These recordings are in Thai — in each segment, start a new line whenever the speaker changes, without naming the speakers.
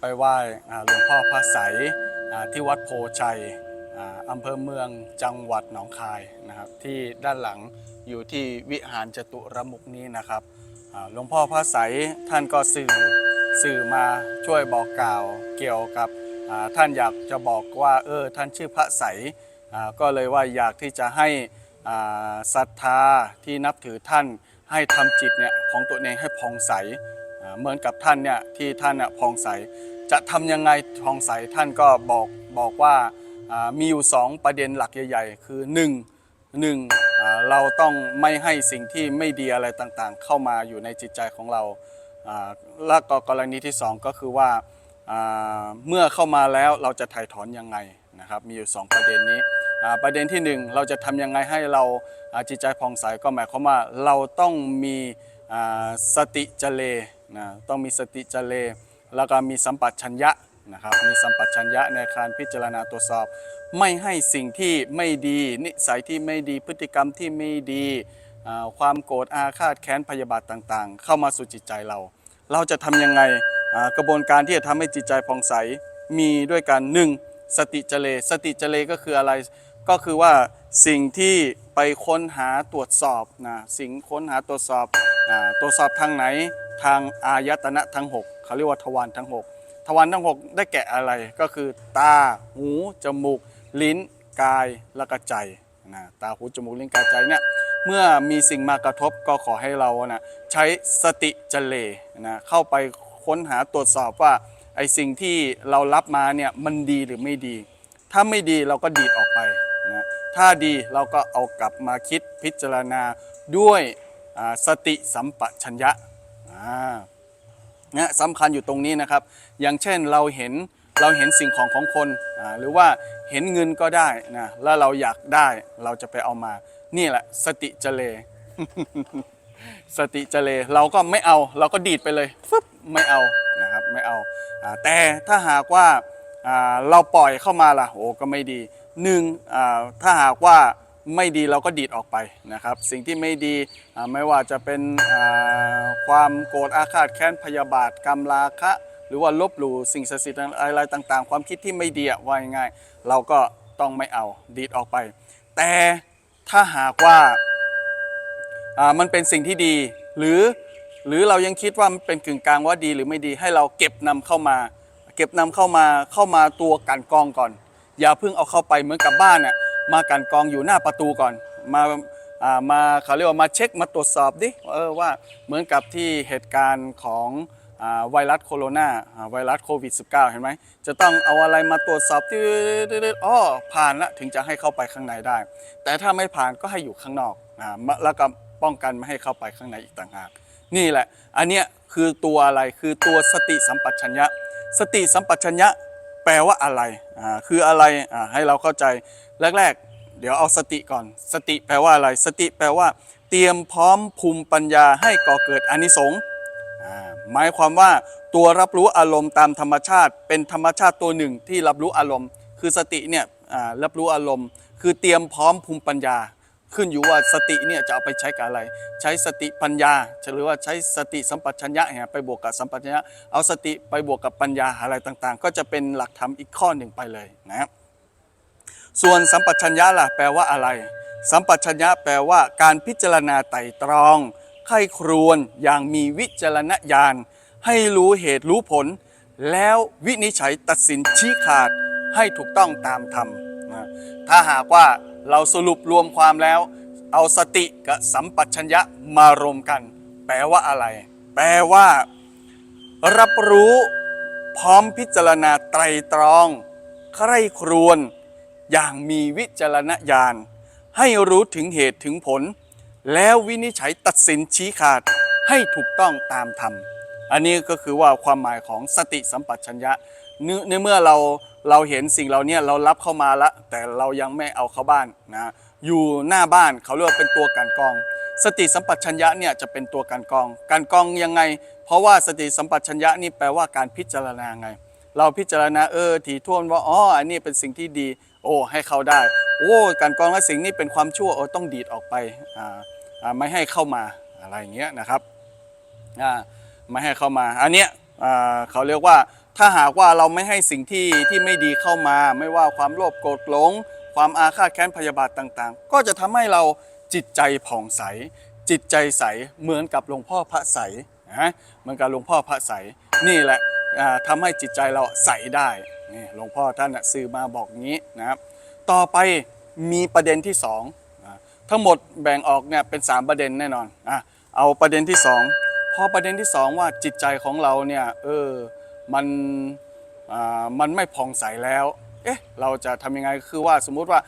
ไปไหว้หลวงพ่อพระใสยที่วัดโพชัยอำเภอเมืองจังหวัดหนองคายนะครับ ที่ด้านหลังอยู่ที่วิหารจตุรมุกนี้นะครับหลวงพ่อพระใสยท่านก็สื่อสื่อมาช่วยบอกกล่าวเกี่ยวกับท่านอยากจะบอกว่าเออท่านชื่อพระใสยก็เลยว่าอยากที่จะให้ศรัทธาที่นับถือท่านให้ทำจิตเนี่ยของตัวเองให้ผ่องใส เหมือนกับท่านเนี่ยที่ท่านเนี่ยผ่องใส จะทำยังไงผองใสท่านก็บอกบอกว่ามีอยู่ 2 ประเด็นหลักใหญ่ ๆ คือ 1. 1อ่าเราต้องไม่ให้สิ่งที่ไม่ดีอะไรต่างๆ เข้ามาอยู่ในจิตใจของเราและก็กรณีที่ 2 ก็คือว่าเมื่อเข้ามาแล้วเราจะถ่ายถอนยังไงนะครับมีอยู่ 2 ประเด็นนี้ประเด็นที่ 1 เราจะทำยังไงให้เราจิตใจผ่องใสก็หมายความว่าเราต้องมีสติเจเล นะต้องมีสติเจเล แล้วก็มีสัมปชัญญะนะครับมีสัมปชัญญะในการพิจารณาตรวจสอบ ไม่ให้สิ่งที่ไม่ดี นิสัยที่ไม่ดีพฤติกรรมที่ไม่ดี ความโกรธอาฆาตแค้นพยาบาทต่างๆ เข้ามาสู่จิตใจเรา เราจะทำยังไงกระบวนการที่จะทำให้จิตใจผ่องใสมีด้วยกันหนึ่งสติเจเล สติเจเลก็คืออะไรก็คือว่าสิ่งที่ ค้นหาตรวจสอบนะสิ่งค้นหาตรวจสอบอตรวจสอบทางไหนทางอายตนะทั้ง6เขาเรียกว่าทวารทั้ง 6 ทวารทั้ง 6 ได้แก่อะไรก็คือ ตา หู จมูก ลิ้น กาย แล้วก็ใจนะตา หู จมูก ลิ้น กาย ใจเนี่ยเมื่อมีสิ่งมากระทบก็ขอให้เรานะใช้สติเจเลนะเข้าไปค้นหาตรวจสอบว่าไอสิ่งที่เรารับมาเนี่ยมันดีหรือไม่ดี ถ้าไม่ดีเราก็ดีดออกไป ถ้าดีเราก็เอากลับมาคิดพิจารณาด้วยสติสัมปชัญญะนี่ยสำคัญอยู่ตรงนี้นะครับ อย่างเช่นเราเห็นเราเห็นสิ่งของของคน หรือว่าเห็นเงินก็ได้นะแล้วเราอยากได้เราจะไปเอามา นี่แหละสติเจเล สติเจเล เราก็ไม่เอาเราก็ดีดไปเลยฟึบไม่เอานะครับไม่เอาแต่ถ้าหากว่าเราปล่อยเข้ามาล่ะโอ้ก็ไม่ดี หนึ่งถ้าหากว่าไม่ดีเราก็ดีดออกไปนะครับ สิ่งที่ไม่ดีไม่ว่าจะเป็นความโกรธอาฆาตแค้นพยาบาทกรรมราคะ หรือว่าลบหลู่สิ่งศักดิ์สิทธิ์อะไรต่างๆ ความคิดที่ไม่ดีว่าง่ายๆเราก็ต้องไม่เอาดีดออกไป แต่ถ้าหากว่าอ่ามันเป็นสิ่งที่ดีหรือหรือเรายังคิดว่ามันเป็นกึ่งกลางว่าดีหรือไม่ดีให้เราเก็บนำเข้ามา เก็บนำเข้ามาเข้ามาตัวกันกรองก่อน อย่าเพิ่งเอาเข้าไปเหมือนกับบ้านน่ะมากันกองอยู่หน้าประตูก่อน มาอ่ามาเขาเรียกว่ามาเช็คมาตรวจสอบดิเออว่าเหมือนกับที่เหตุการณ์ของอ่าไวรัสโคโรนาอ่าไวรัสโควิด -19 เห็นไหมจะต้องเอาอะไรมาตรวจสอบที่อ๋อผ่านละถึงจะให้เข้าไปข้างในได้ แต่ถ้าไม่ผ่านก็ให้อยู่ข้างนอกอ่าแล้วก็ป้องกันไม่ให้เข้าไปข้างในอีกต่างหากนี่แหละ อันเนี้ยคือตัวอะไรคือตัวสติสัมปชัญญะ สติสัมปชัญญะ ลว่าอะไรอ่าคืออะไรอ่าให้เราเข้าใจแรก ๆ เดี๋ยวเอาสติก่อน สติแปลว่าอะไร สติแปลว่า เตรียมพร้อมภูมิปัญญาให้ก่อเกิดอานิสงส์อ่าหมายความว่าตัวรับรู้อารมณ์ตามธรรมชาติ เป็นธรรมชาติตัวหนึ่งที่รับรู้อารมณ์ คือสติเนี่ยอ่ารับรู้อารมณ์ คือเตรียมพร้อมภูมิปัญญา ขึ้นอยู่ว่าสติเนี่ยจะเอาไปใช้กับอะไร ใช้สติปัญญาหรือว่าใช้สติสัมปชัญญะเนี่ยไปบวกกับสัมปชัญญะเอาสติไปบวกกับปัญญาอะไรต่างๆ ก็จะเป็นหลักธรรมอีกข้อหนึ่งไปเลยนะครับส่วนสัมปชัญญะล่ะแปลว่าอะไร สัมปชัญญะแปลว่าการพิจารณาไตร่ตรองไข้ครวนอย่างมีวิจารณญาณให้รู้เหตุรู้ผล แล้ววินิจฉัยตัดสินชี้ขาดให้ถูกต้องตามธรรมนะถ้าหากว่า เราสรุปรวมความแล้ว เอาสติกับสัมปชัญญะมารวมกัน แปลว่าอะไร แปลว่า รับรู้พร้อมพิจารณาไตรตรอง ใคร่ครวญอย่างมีวิจารณญาณ ให้รู้ถึงเหตุถึงผล แล้ววินิจฉัยตัดสินชี้ขาดให้ถูกต้องตามธรรม อันนี้ก็คือว่าความหมายของสติสัมปชัญญะ เนื่อในเมื่อเราเราเห็นสิ่งเราเนี่ยเรารับเข้ามาละแต่เรายังไม่เอาเข้าบ้านนะอยู่หน้าบ้านเขาเรียกว่าเป็นตัวการกอง สติสัมปชัญญะเนี่ยจะเป็นตัวการกองการกองยังไง เพราะว่าสติสัมปชัญญะนี่แปลว่าการพิจารณาไง เราพิจารณาเออถี่ถ้วนว่าอ๋ออันนี้เป็นสิ่งที่ดี โอ้ให้เขาได้ โอ้การกองและสิ่งนี้เป็นความชั่วโอ้ต้องดีดออกไปอ่าไม่ให้เข้ามาอะไรอย่างเงี้ยนะครับอ่าไม่ให้เข้ามาอันเนี้ยอ่าเขาเรียกว่า ถ้าหากว่าเราไม่ให้สิ่งที่ที่ไม่ดีเข้ามา ไม่ว่าความโลภโกรธหลง ความอาฆาตแค้นพยาบาทต่างๆ ก็จะทำให้เราจิตใจผ่องใส จิตใจใสเหมือนกับหลวงพ่อพระใสนะเหมือนกับหลวงพ่อพระใสนี่แหละอ่าทำให้จิตใจเราใสได้นี่หลวงพ่อท่านสื่อมาบอกงี้นะครับ ต่อไปมีประเด็นที่สองทั้งหมดแบ่งออกเนี่ยเป็น 3 ประเด็นแน่นอนอะเอาประเด็นที่สองพอประเด็นที่สองว่าจิตใจของเราเนี่ยเออ มันมันไม่ผ่องใสแล้ว เอ๊ะ เราจะทำยังไงคือว่าสมมุติว่า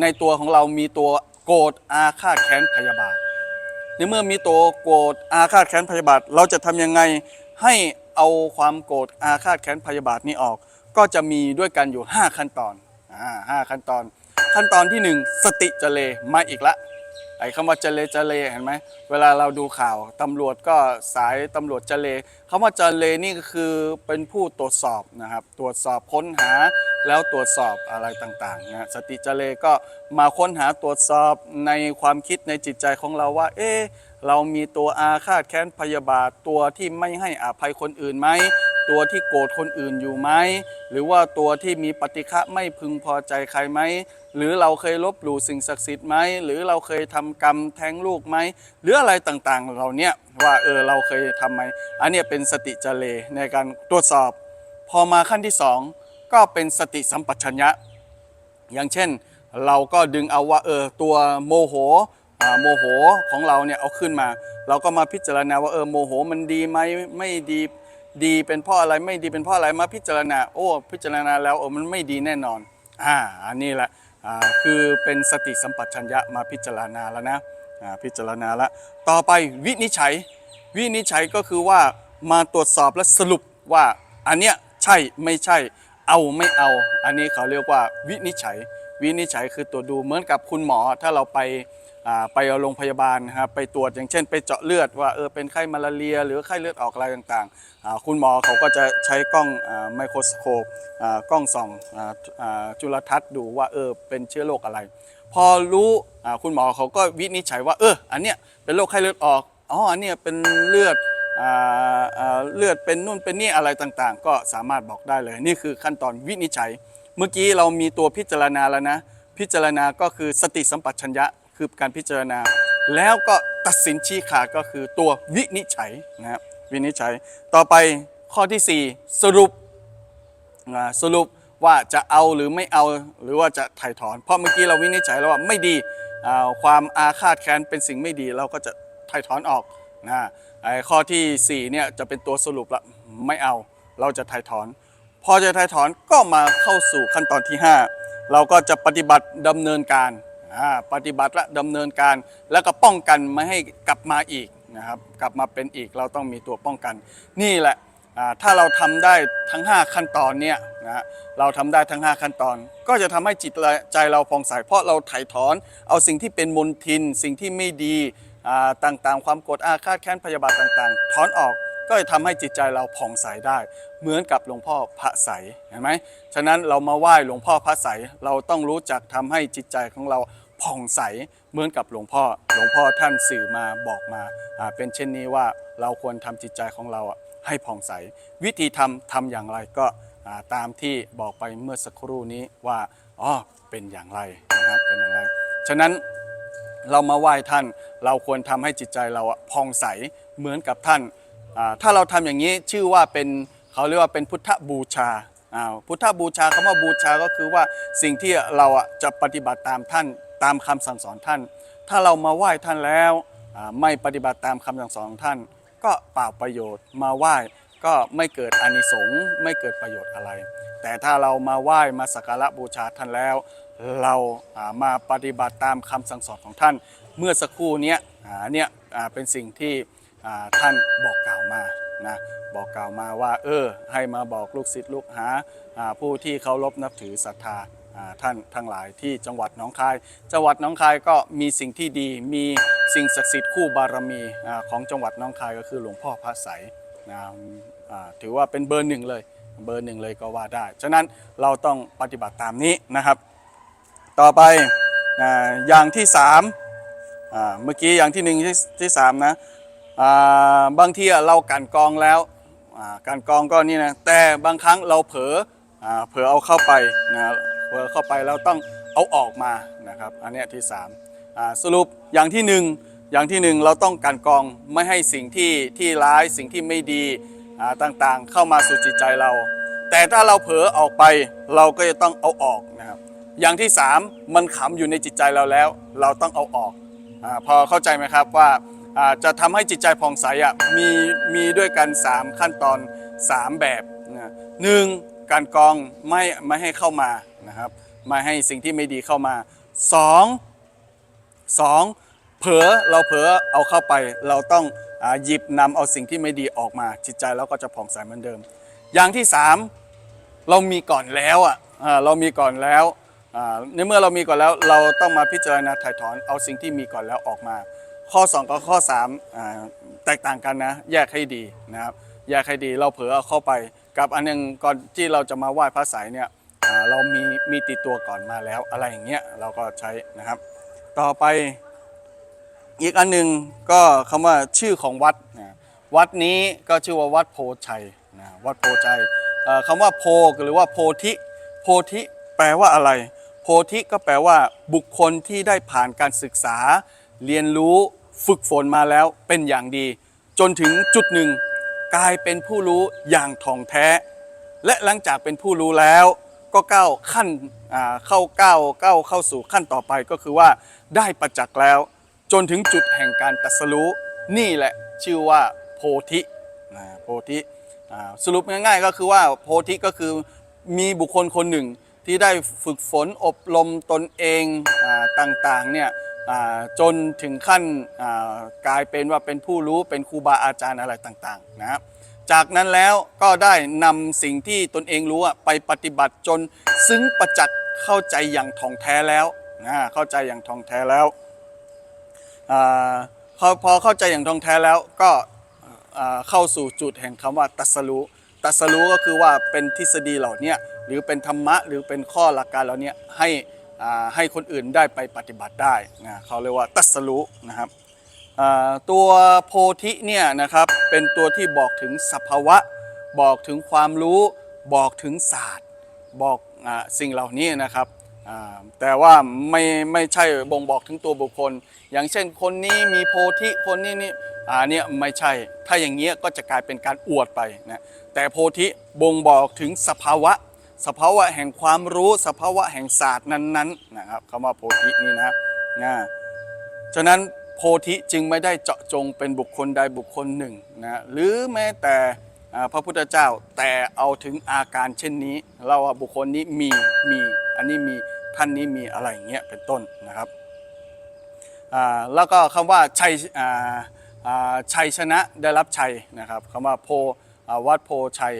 ในตัวของเรามีตัวโกรธอาฆาตแค้นพยาบาท ในเมื่อมีตัวโกรธอาฆาตแค้นพยาบาท เราจะทำยังไงให้เอาความโกรธอาฆาตแค้นพยาบาทนี้ออก ก็จะมีด้วยกันอยู่ 5 ขั้นตอนอ่าห้าขั้นตอน ขั้นตอนที่ 1 สติเจเลมาอีกละ ไอ้คำว่าเจเลเจเลเห็นไหมเวลาเราดูข่าวตำรวจก็สายตำรวจเจเลคำว่าเจเลนี่ก็คือเป็นผู้ตรวจสอบนะครับ ตรวจสอบค้นหาแล้วตรวจสอบอะไรต่างๆนะสติเจเลก็มาค้นหาตรวจสอบในความคิดในจิตใจของเราว่า เอ๊เรามีตัวอาฆาตแค้นพยาบาทตัวที่ไม่ให้อภัยคนอื่นไหม ตัวที่โกรธคนอื่นอยู่ไหมหรือว่าตัวที่มีปฏิฆะไม่พึงพอใจใครไหมหรือเราเคยลบหลู่สิ่งศักดิ์สิทธิ์ไหมหรือเราเคยทำกรรมแท้งลูกไหมหรืออะไรต่างๆเราเนี่ยว่าเออเราเคยทำไหมอันนี้เป็นสติเจเลในการตรวจสอบ พอมาขั้นที่สองก็เป็นสติสัมปชัญญะ อย่างเช่น เราก็ดึงเอาว่าเออตัวโมโหโมโหของเราเนี่ยเอาขึ้นมา เราก็มาพิจารณาว่าเออโมโหมันดีไหมไม่ดี ดีเป็นเพราะอะไรไม่ดีเป็นเพราะอะไรมาพิจารณา โอ้พิจารณาแล้วโอ้มันไม่ดีแน่นอนอ่าอันนี้แหละอ่าคือเป็นสติสัมปชัญญะมาพิจารณาแล้วนะอ่าพิจารณาแล้วต่อไปวินิจฉัย วินิจฉัยก็คือว่ามาตรวจสอบและสรุปว่าอันเนี้ยใช่ไม่ใช่ เอาไม่เอา อันนี้เขาเรียกว่าวินิจฉัย วินิจฉัยคือตรวจดูเหมือนกับคุณหมอ ถ้าเราไปไปโรงพยาบาลนะครับไปตรวจอย่างเช่น ไปเจาะเลือดว่าเออเป็นไข้มาลาเรีย หรือไข้เลือดออกอะไรต่างๆ คุณหมอเขาก็จะใช้กล้องไมโครสโคปกล้องส่องจุลทรรศน์ดูว่าเออเป็นเชื้อโรคอะไร พอรู้คุณหมอเขาก็วินิจฉัยว่าเอออันเนี้ยเป็นโรคไข้เลือดออกอ๋ออันเนี้ยเป็นเลือด เลือดเป็นนู่นเป็นนี่อะไรต่างๆ ก็สามารถบอกได้เลย นี่คือขั้นตอนวินิจฉัย เมื่อกี้เรามีตัวพิจารณาแล้วนะ พิจารณาก็คือสติสัมปชัญญะคือการพิจารณา แล้วก็ตัดสินชี้ขาดก็คือตัววินิจฉัยนะครับวินิจฉัย ต่อไปข้อทีสี่4 สรุปสรุปว่าจะเอาหรือไม่เอาหรือว่าจะถ่ายถอน เพราะเมื่อกี้เราวินิจฉัยแล้วว่าไม่ดีความอาฆาตแค้นเป็นสิ่งไม่ดีเราก็จะถ่ายถอนออกนะ ไอ้ข้อที่4เนี่ยจะเป็นตัวสรุปละไม่เอาเราจะถ่ายถอน พอจะถ่ายถอนก็มาเข้าสู่ขั้นตอนที่ 5 เราก็จะปฏิบัติดำเนินการปฏิบัติและดำเนินการแล้วก็ป้องกันไม่ให้กลับมาอีกนะครับกลับมาเป็นอีกเราต้องมีตัวป้องกัน นี่แหละถ้าเราทำได้ทั้ง 5 ขั้นตอนเนี่ยนะเราทำได้ทั้ง 5 ขั้นตอน ก็จะทำให้จิตใจเราผ่องใสเพราะเราถ่ายถอน เอาสิ่งที่เป็นมลทิน สิ่งที่ไม่ดี ต่างๆ ความโกรธอาฆาตแค้นพยาบาทต่างๆถอนออกก็จะทำให้จิตใจเราผ่องใสได้ เหมือนกับหลวงพ่อพระใสเห็นไหมฉะนั้นเรามาไหว้หลวงพ่อพระใสเราต้องรู้จักทำให้จิตใจของเราผ่องใสเหมือนกับหลวงพ่อ หลวงพ่อท่านสื่อมาบอกมาเป็นเช่นนี้ว่าเราควรทำจิตใจของเราให้ผ่องใส วิธีทำทำอย่างไรก็ตามที่บอกไปเมื่อสักครู่นี้ว่าอ๋อเป็นอย่างไรนะครับเป็นอย่างไร ฉะนั้น เรามาไหว้ท่าน เราควรทำให้จิตใจเราอะผ่องใสเหมือนกับท่าน ถ้าเราทำอย่างนี้ชื่อว่าเป็นเขาเรียกว่าเป็นพุทธบูชาพุทธบูชาคำว่าบูชาก็คือว่าสิ่งที่เราจะปฏิบัติตามท่านตามคำสั่งสอนท่าน ถ้าเรามาไหว้ท่านแล้วไม่ปฏิบัติตามคำสั่งสอนท่าน ก็เปล่าประโยชน์มาไหว้ก็ไม่เกิดอานิสงส์ไม่เกิดประโยชน์อะไร แต่ถ้าเรามาไหว้มาสักการะบูชาท่านแล้ว เรามาปฏิบัติตามคำสั่งสอนของท่าน เมื่อสักครู่นี้อ่าเนี่ยเป็นสิ่งที่ท่านบอกกล่าวมานะบอกกล่าวมาว่าเออให้มาบอกลูกศิษย์ลูกหาผู้ที่เคารพนับถือศรัทธาท่านทั้งหลายที่จังหวัดหนองคาย จังหวัดหนองคายก็มีสิ่งที่ดี มีสิ่งศักดิ์สิทธิ์คู่บารมีของจังหวัดหนองคายก็คือหลวงพ่อพระไสยนะถือว่าเป็นเบอร์หนึ่งเลยเบอร์หนึ่งเลยก็ว่าได้ ฉะนั้นเราต้องปฏิบัติตามนี้นะครับ ต่อไปอย่างที่สามเมื่อกี้อย่างที่หนึ่งที่ที่สามนะบางทีเรากันกองแล้วการกองก็นี่นะแต่บางครั้งเราเผลอเผลอเอาเข้าไปนะเผลอเข้าไปเราต้องเอาออกมานะครับอันนี้ที่สามสรุปอย่างที่หนึ่งอย่างที่หนึ่งเราต้องการกองไม่ให้สิ่งที่ที่ร้ายสิ่งที่ไม่ดีต่างๆ เข้ามาสู่จิตใจเรา แต่ถ้าเราเผลอออกไปเราก็จะต้องเอาออกนะครับ อย่างที่สามมันขำอยู่ในจิตใจเราแล้ว เราต้องเอาออกอพอเข้าใจไหมครับว่าจะทำให้จิตใจผ่องใสมีมีด้วยกัน 3 ขั้นตอน 3 แบบนะหนึ่งการกองไม่ไม่ให้เข้ามานะครับไม่ให้สิ่งที่ไม่ดีเข้ามาสองสองเผลอเราเผลอเอาเข้าไป เราต้องอหยิบนำเอาสิ่งที่ไม่ดีออกมา จิตใจเราก็จะผ่องใสเหมือนเดิม อย่างที่สามเรามีก่อนแล้วอะเรามีก่อนแล้ว ในเมื่อเรามีก่อนแล้วเราต้องมาพิจารณาถ่ายถอนเอาสิ่งที่มีก่อนแล้วออกมา ข้อ 2 กับข้อ3อแตกต่างกันนะแยกให้ดีนะครับแยกให้ดีเราเผลอเอาเข้าไป กับอันนึงก่อนที่เราจะมาไหว้พระสายเนี่ยเรามีมีติดตัวก่อนมาแล้วอะไรอย่างเงี้ยเราก็ใช้นะครับ ต่อไปอีกอันหนึ่งก็คำว่าชื่อของวัดนะวัดนี้ก็ชื่อว่าวัดโพชัยนะวัดโพชัยเอ่อคำว่าโพหรือว่าโพธิโพธิแปลว่าอะไร โพธิก็แปลว่า บุคคลที่ได้ผ่านการศึกษา เรียนรู้ฝึกฝนมาแล้วเป็นอย่างดี จนถึงจุดหนึ่ง กลายเป็นผู้รู้อย่างท่องแท้ และหลังจากเป็นผู้รู้แล้ว ก็ก้าวขั้นเข้าก้าวก้าวเข้าสู่ขั้นต่อไปก็คือว่าได้ประจักษ์แล้ว จนถึงจุดแห่งการตัสรู้นี่แหละชื่อว่าโพธิโพธิสรุปง่ายๆก็คือว่าโพธิก็คือมีบุคคลคนหนึ่ง ที่ได้ฝึกฝนอบรมตนเองอต่างๆเนี่ยจนถึงขั้นกลายเป็นว่าเป็นผู้รู้เป็นครูบาอาจารย์อะไรต่างๆนะครับจากนั้นแล้วก็ได้นำสิ่งที่ตนเองรู้ไปปฏิบัติจนซึ้งประจักษ์เข้าใจอย่างท่องแท้แล้วนะเข้าใจอย่างท่องแท้แล้วอพอเข้าใจอย่างท่องแท้แล้วก็เข้าสู่จุดแห่งคำว่าตัสรู้ตัสรู้ก็คือว่าเป็นทฤษฎีเหล่านี้ หรือเป็นธรรมะหรือเป็นข้อหลักการเหล่านี้ให้ให้คนอื่นได้ไปปฏิบัติได้นะเขาเรียกว่าตัสรู้นะครับตัวโพธิเนี่ยนะครับเป็นตัวที่บอกถึงสภาวะ บอกถึงความรู้ บอกถึงศาสตร์ บอกอสิ่งเหล่านี้นะครับแต่ว่าไม่ไม่ใช่บ่งบอกถึงตัวบุคคล อย่างเช่นคนนี้มีโพธิคนนี้นี่อ่าเนี่ยไม่ใช่ถ้าอย่างเงี้ยก็จะกลายเป็นการอวดไปนะแต่โพธิบ่งบอกถึงสภาวะ สภาวะแห่งความรู้ สภาวะแห่งศาสตร์นั้นๆนะครับคำว่าโพธินี่นะนะฉะนั้นโพธิจึงไม่ได้เจาะจงเป็นบุคคลใดบุคคลหนึ่งนะหรือแม้แต่พระพุทธเจ้าแต่เอาถึงอาการเช่นนี้ เราว่าบุคคลนี้มีมีอันนี้มีท่านนี้มีอะไรอย่างเงี้ยเป็นต้นนะครับแล้วก็คำว่าชัยชัยชนะได้รับชัยนะครับคำว่าโพวัดโพชัย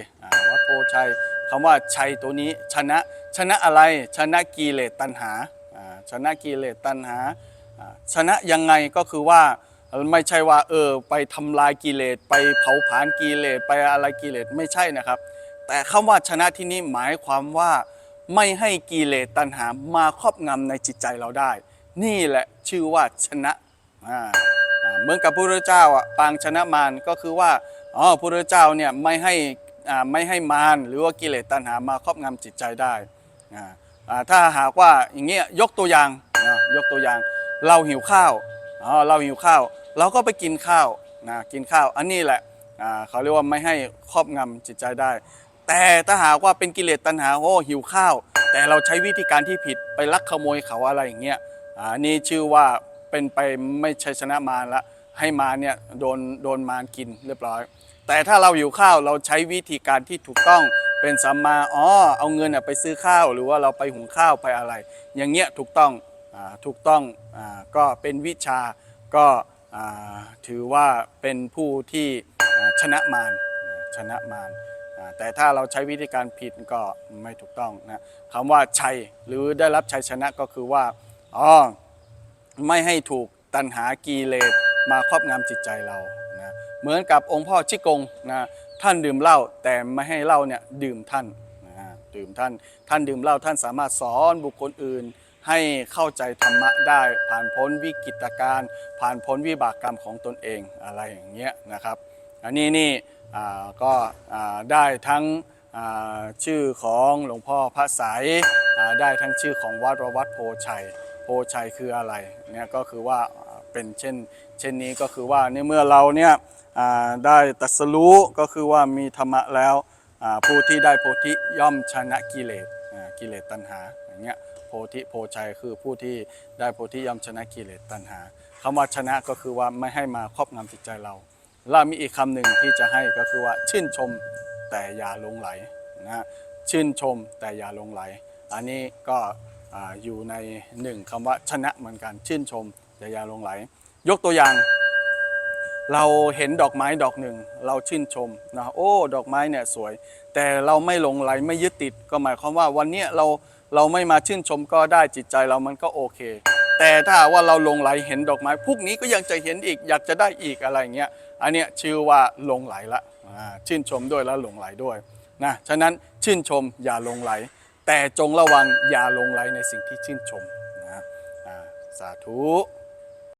วัดโพชัย คำว่าชัยตัวนี้ชนะชนะอะไรชนะกิเลสตัณหาอ่าชนะกิเลสตัณหาอ่าชนะยังไงก็คือว่าไม่ใช่ว่าเออไปทำลายกิเลสไปเผาผลาญกิเลสไปอะไรกิเลสไม่ใช่นะครับ แต่คำว่าชนะที่นี้หมายความว่าไม่ให้กิเลสตัณหามาครอบงำในจิตใจเราได้ นี่แหละชื่อว่าชนะเหมือนกับพระพุทธเจ้าอะปางชนะมารก็คือว่าอ๋อพระพุทธเจ้าเนี่ยไม่ให้ ไม่ให้มารหรือว่ากิเลสตัณหามาครอบงำจิตใจได้ ถ้าหากว่าอย่างเงี้ยยกตัวอย่างยกตัวอย่าง เราหิวข้าวเราหิวข้าว เราก็ไปกินข้าวนะกินข้าว อันนี้แหละเขาเรียกว่าไม่ให้ครอบงำจิตใจได้ แต่ถ้าหากว่าเป็นกิเลสตัณหาโอ้หิวข้าว แต่เราใช้วิธีการที่ผิดไปลักขโมยเขาอะไรอย่างเงี้ยอ่านี่ชื่อว่าเป็นไปไม่ใช่ชนะมารละให้มารเนี่ยโดนโดนมารกินเรียบร้อย แต่ถ้าเราหิวข้าวเราใช้วิธีการที่ถูกต้องเป็นสัมมาอ๋อเอาเงินไปซื้อข้าวหรือว่าเราไปหุงข้าวไปอะไร อย่างเงี้ยถูกต้องอ่าถูกต้องอาก็เป็นวิชาก็อ่าถือว่าเป็นผู้ที่ชนะมารชนะมารแต่ถ้าเราใช้วิธีการผิดก็ไม่ถูกต้องนะคำว่าชัยหรือได้รับชัยชนะก็คือว่าอ๋อไม่ให้ถูกตัณหากีเลสมาครอบงำจิตใจเรา เหมือนกับองค์พ่อชิกงนะท่านดื่มเหล้าแต่ไม่ให้เหล้าเนี่ยดื่มท่านนะดื่มท่านท่านดื่มเหล้าท่านสามารถสอนบุคคลอื่น ให้เข้าใจธรรมะได้ ผ่านพ้นวิกฤตการผ่านพ้นวิบากกรรมของตนเองอะไรอย่างเงี้ยนะครับ อันนี้นี่ก็ได้ทั้งชื่อของหลวงพ่อพระสายได้ทั้งชื่อของวัดวัดโพชัย โพชัยคืออะไรเนี่ยก็คือว่า เป็นเช่น เช่นนี้ก็คือว่าในเมื่อเราเนี่ยได้ตัสรู้ก็คือว่ามีธรรมะแล้วผู้ที่ได้โพธิย่อมชนะกิเลสกิเลสตัณหาอย่างเงี้ยโพธิโพชัยคือผู้ที่ได้โพธิย่อมชนะกิเลสตัณหาคำว่าชนะก็คือว่าไม่ให้มาครอบงำจิตใจเราแล้วมีอีกคำหนึ่งที่จะให้ก็คือว่าชื่นชมแต่อย่าลงไหลนะฮะชื่นชมแต่อย่าลงไหล อันนี้ก็อยู่ในหนึ่งคำว่าชนะเหมือนกันชื่นชม แต่อย่าหลงไหล ยกตัวอย่าง เราเห็นดอกไม้ดอกหนึ่ง เราชื่นชมนะโอ้ ดอกไม้เนี่ยสวย แต่เราไม่หลงไหลไม่ยึดติดก็หมายความว่าวันนี้เราเราไม่มาชื่นชมก็ได้จิตใจเรามันก็โอเค แต่ถ้าว่าเราหลงไหลเห็นดอกไม้พวกนี้ก็ยังจะเห็นอีกอยากจะได้อีกอะไรเงี้ยอันเนี้ยชื่อว่าหลงไหลละชื่นชมด้วยแล้วหลงไหลด้วยนะฉะนั้นชื่นชมอย่าหลงไหล แต่จงระวังอย่าหลงไหลในสิ่งที่ชื่นชมนะสาธุ